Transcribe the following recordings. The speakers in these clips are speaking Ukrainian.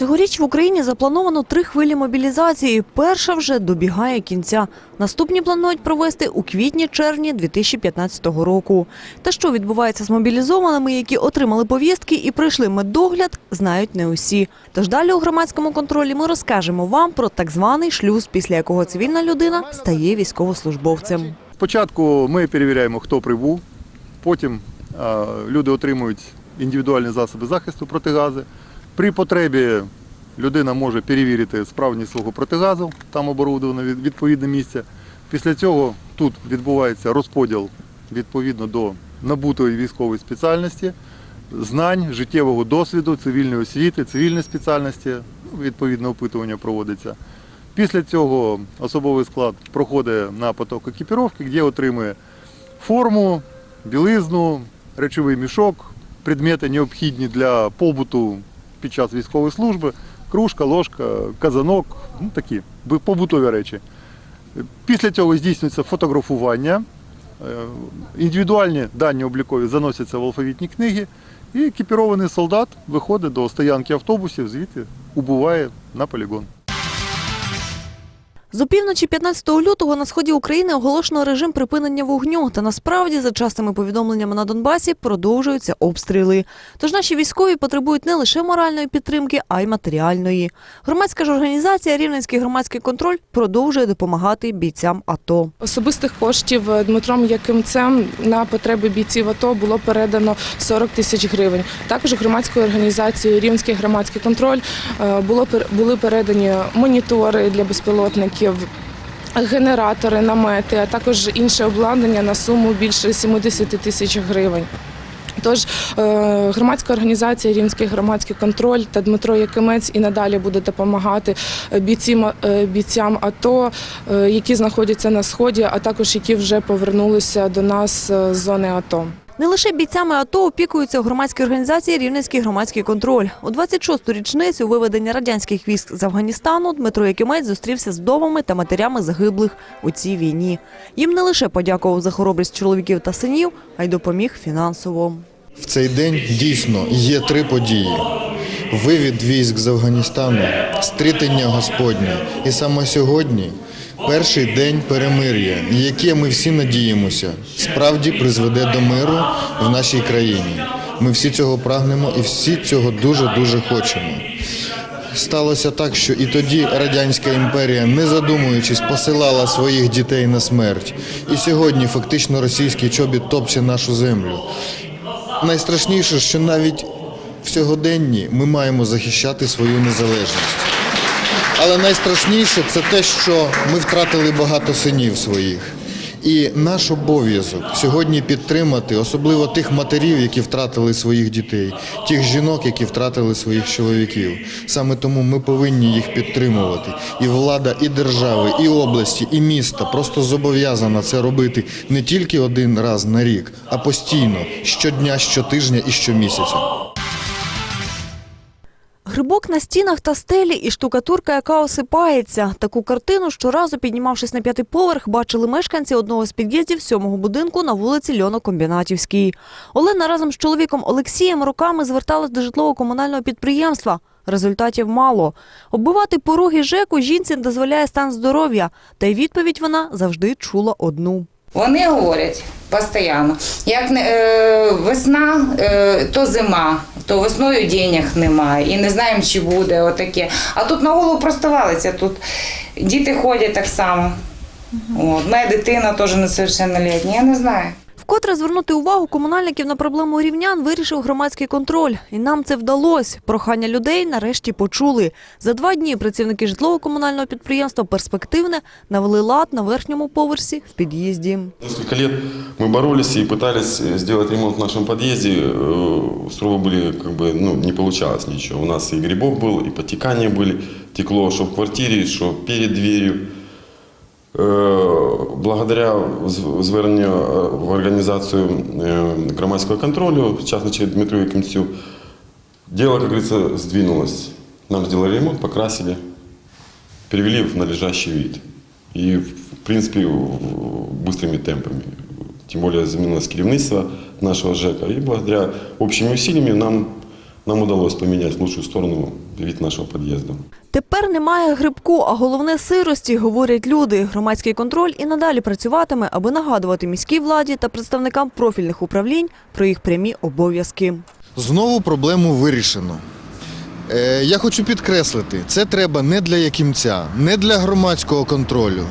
Цьогоріч в Україні заплановано три хвилі мобілізації. Перша вже добігає кінця. Наступні планують провести у квітні-червні 2015 року. Та що відбувається з мобілізованими, які отримали повістки і пройшли медогляд, знають не усі. Тож далі у громадському контролі ми розкажемо вам про так званий шлюз, після якого цивільна людина стає військовослужбовцем. Спочатку ми перевіряємо, хто прибув, потім люди отримують індивідуальні засоби захисту протигази. При потребі людина може перевірити справність свого протигазу, там оборудовано відповідне місце. Після цього тут відбувається розподіл відповідно до набутої військової спеціальності, знань, життєвого досвіду, цивільної освіти, цивільної спеціальності. Ну, Відповідне опитування проводиться. Після цього особовий склад проходить на поток екіпіровки, де отримує форму, білизну, речовий мішок, предмети необхідні для побуту під час військової служби, кружка, ложка, казанок, ну такі побутові речі. Після цього здійснюється фотографування, е, індивідуальні дані облікові заносяться в алфавітні книги, і екіпірований солдат виходить до стоянки автобусів, звідти убуває на полігон. З опівночі 15 лютого на сході України оголошено режим припинення вогню. Та насправді, за частими повідомленнями на Донбасі, продовжуються обстріли. Тож наші військові потребують не лише моральної підтримки, а й матеріальної. Громадська ж організація Рівненський громадський контроль продовжує допомагати бійцям АТО. Особистих коштів Дмитром Якимцем на потреби бійців АТО було передано 40 тисяч гривень. Також громадською організацією Рівненський громадський контроль е, було були передані монітори для безпілотників. Генератори, намети, а також інше обладнання на суму більше 70 тисяч гривень. Тож е, громадська організація Рівненський громадський контроль та Дмитро Якимець і надалі буде допомагати е, бійцям, е, бійцям АТО, які знаходяться на сході, а також які вже повернулися до нас з зони АТО. Не лише бійцями АТО опікуються у громадській організації Рівненський громадський контроль. У 26-ту річницю виведення радянських військ з Афганістану Дмитро Якимець зустрівся з вдовами та матерями загиблих у цій війні. Їм не лише подякував за хоробрість чоловіків та синів, а й допоміг фінансово. В цей день дійсно є три події: вивід військ з Афганістану, стрітення Господнє. І саме сьогодні перший день перемир'я, яке ми всі надіємося, справді призведе до миру в нашій країні. Ми всі цього прагнемо і всі цього дуже дуже хочемо. Сталося так, що і тоді Радянська імперія, не задумуючись, посилала своїх дітей на смерть. І сьогодні фактично російський чобіт топче нашу землю. Найстрашніше, що навіть в сьогоденні ми маємо захищати свою незалежність. Але найстрашніше це те, що ми втратили багато синів своїх. І наш обов'язок сьогодні підтримати, особливо тих матерів, які втратили своїх дітей, тих жінок, які втратили своїх чоловіків. Саме тому ми повинні їх підтримувати. І влада, і держави, і області, і міста просто зобов'язана це робити не тільки один раз на рік, а постійно, щодня, щотижня і щомісяця. Грибок на стінах та стелі і штукатурка, яка осипається. Таку картину щоразу, піднімавшись на п'ятий поверх, бачили мешканці одного з під'їздів сьомого будинку на вулиці Льонокомбінатівській. Олена разом з чоловіком Олексієм руками зверталась до житлово-комунального підприємства. Результатів мало. Оббивати пороги ЖЕКу жінці дозволяє стан здоров'я. Та й відповідь вона завжди чула одну. Вони говорять постійно, як е, весна, е, то зима, то весною денег немає і не знаємо, чи буде отаке. А тут на голову просто валиться. Тут діти ходять так само. От, моя дитина теж несовершеннолітня, я не знаю. Вкотре звернути увагу комунальників на проблему рівнян вирішив громадський контроль. І нам це вдалося. Прохання людей нарешті почули. За два дні працівники житлово-комунального підприємства «Перспективне» навели лад на верхньому поверсі в під'їзді. Несколько лет мы боролись и пытались сделать ремонт в нашем подъезде. Э, Сурово были, как бы, ну, не получалось ничего. У нас и грибок был, и подтекания были. Текло, что в квартире, что перед дверью. Э, Благодаря зв- зверненню э, в организацию э, громадского контролю, в частности Дмитру Якимцю, дело, как говорится, сдвинулось. Нам сделали ремонт, покрасили, перевели в надлежащий вид. И, в принципе, в- быстрыми темпами. Тем более заменилось керівництво нашего ЖЭКа. И благодаря общими усилиями нам, нам удалось поменять в лучшую сторону вид нашего подъезда. Тепер немає грибку, а головне сирості, говорять люди. Громадський контроль і надалі працюватиме, аби нагадувати міській владі та представникам профільних управлінь про їх прямі обов'язки. Знову проблему вирішено. Е, я хочу підкреслити, це треба не для якимця, не для громадського контролю.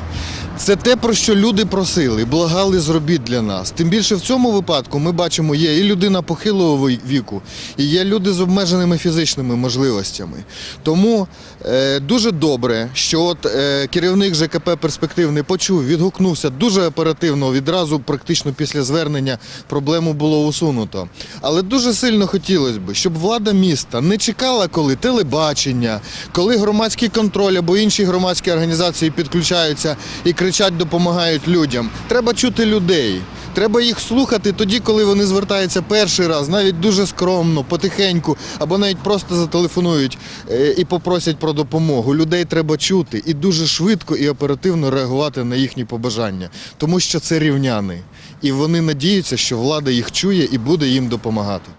Це те, про що люди просили, благали зробіть для нас. Тим більше в цьому випадку ми бачимо, є і людина похилого віку, і є люди з обмеженими фізичними можливостями. Тому е, дуже добре, що от е, керівник ЖКП перспективний почув, відгукнувся дуже оперативно, відразу практично після звернення проблему було усунуто. Але дуже сильно хотілося б, щоб влада міста не чекала, коли телебачення, коли громадський контроль або інші громадські організації підключаються і кричать, допомагають людям. Треба чути людей. Треба їх слухати тоді, коли вони звертаються перший раз, навіть дуже скромно, потихеньку, або навіть просто зателефонують е, і попросять про допомогу. Людей треба чути і дуже швидко і оперативно реагувати на їхні побажання, тому що це рівняни. І вони надіються, що влада їх чує і буде їм допомагати.